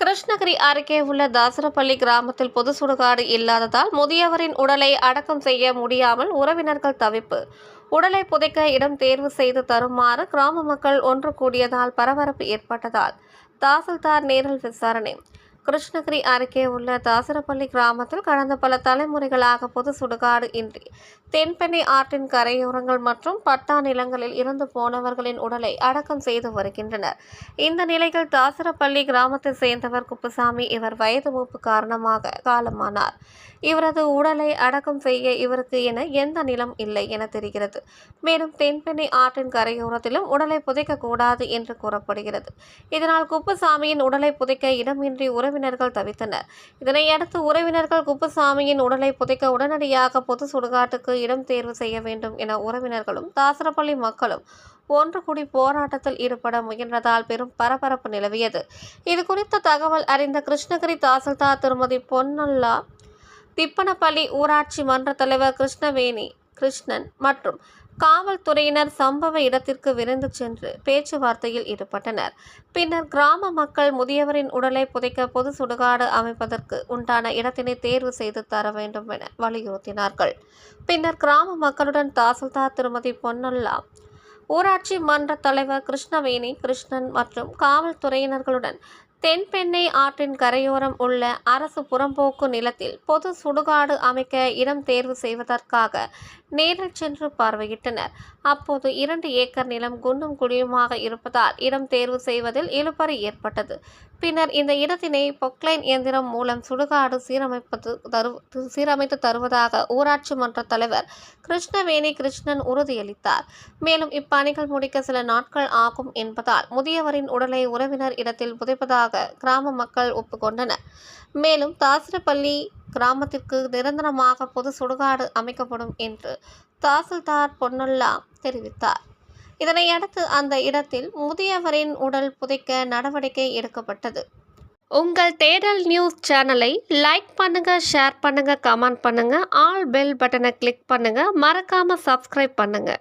கிருஷ்ணகிரி அருகே உள்ள தாசரப்பள்ளி கிராமத்தில் பொது சுடுகாடு இல்லாததால் முதியவரின் உடலை அடக்கம் செய்ய முடியாமல் உறவினர்கள் தவிப்பு. உடலை புதைக்க இடம் தேர்வு செய்து தருமாறு கிராம மக்கள் ஒன்று கூடியதால் பரபரப்பு ஏற்பட்டதால் தாசில்தார் நேரில் விசாரணை. கிருஷ்ணகிரி அருகே உள்ள தாசரப்பள்ளி கிராமத்தில் கடந்த பல தலைமுறைகளாக பொது சுடுகாடு இன்றி தென்பெண்ணை ஆற்றின் கரையோரங்கள் மற்றும் பட்டா நிலங்களில் இறந்து போனவர்களின் உடலை அடக்கம் செய்து வருகின்றனர். இந்த நிலையில் தாசரப்பள்ளி கிராமத்தை சேர்ந்தவர் குப்புசாமி இவர் வயது மூப்பு காரணமாக காலமானார். இவரது உடலை அடக்கம் செய்ய இவருக்கு என எந்த நிலம் இல்லை என தெரிகிறது. மேலும் தென்பெண்ணை ஆற்றின் கரையோரத்திலும் உடலை புதைக்க கூடாது என்று கூறப்படுகிறது. இதனால் குப்புசாமியின் உடலை புதைக்க இடமின்றி உறவினர்கள் தவித்தனர். இதனையடுத்து உறவினர்கள் குப்புசாமியின் உடலை புதைக்க உடனடியாக பொது சுடுகாட்டுக்கு இடம் தேர்வு செய்ய வேண்டும் என உறவினர்களும் தாசரப்பள்ளி மக்களும் ஒன்று கூடி போராட்டத்தில் ஈடுபட முயன்றதால் பெரும் பரபரப்பு நிலவியது. இது குறித்த தகவல் அறிந்த கிருஷ்ணகிரி தாசில்தார் திருமதி பொன்னல்லா திப்பனப்பள்ளி ஊராட்சி மன்ற தலைவர் கிருஷ்ணவேணி கிருஷ்ணன் மற்றும் காவல்துறையினர் சம்பவ இடத்திற்கு விரைந்து சென்று பேச்சுவார்த்தையில் ஈடுபட்டனர். பின்னர் கிராம மக்கள் முதியவரின் உடலை புதைக்க பொது சுடுகாடு அமைப்பதற்கு உண்டான இடத்தினை தேர்வு செய்து தர வேண்டும் என வலியுறுத்தினார்கள். பின்னர் கிராம மக்களுடன் தாசில்தார் திருமதி பொன்னல்லா ஊராட்சி மன்ற தலைவர் கிருஷ்ணவேணி கிருஷ்ணன் மற்றும் காவல்துறையினர்களுடன் தென்பெண்ணை ஆற்றின் கரையோரம் உள்ள அரசு புறம்போக்கு நிலத்தில் பொது சுடுகாடு அமைக்க இடம் தேர்வு செய்வதற்காக நேரில் சென்று பார்வையிட்டனர். அப்போது இரண்டு ஏக்கர் நிலம் குண்டும் குழியுமாக இருப்பதால் இடம் தேர்வு செய்வதில் இழுபறி ஏற்பட்டது. பின்னர் இந்த இடத்தினை பொக்லைன் இயந்திரம் மூலம் சுடுகாடு சீரமைப்பது தரு சீரமைத்து தருவதாக ஊராட்சி மன்ற தலைவர் கிருஷ்ணவேணி கிருஷ்ணன் உறுதியளித்தார். மேலும் இப்பணிகள் முடிக்க சில நாட்கள் ஆகும் என்பதால் முதியவரின் உடலை உறவினர் இடத்தில் புதைப்பதாக கிராம மக்கள் ஒப்புக்கொண்டனர். மேலும் தாசிரப்பள்ளி கிராமத்திற்கு நிரந்தரமாக பொது சுடுகாடு அமைக்கப்படும் என்று தாசில்தார் பொன்னுல்லா தெரிவித்தார். இதனையடுத்து அந்த இடத்தில் முதியவரின் உடல் புதைக்க நடவடிக்கை எடுக்கப்பட்டது. உங்கள் தேடல் நியூஸ் சேனலை லைக் பண்ணுங்க ஷேர் பண்ணுங்க கமெண்ட் பண்ணுங்க ஆல் பெல் பட்டனை கிளிக் பண்ணுங்க மறக்காம சப்ஸ்கிரைப் பண்ணுங்க.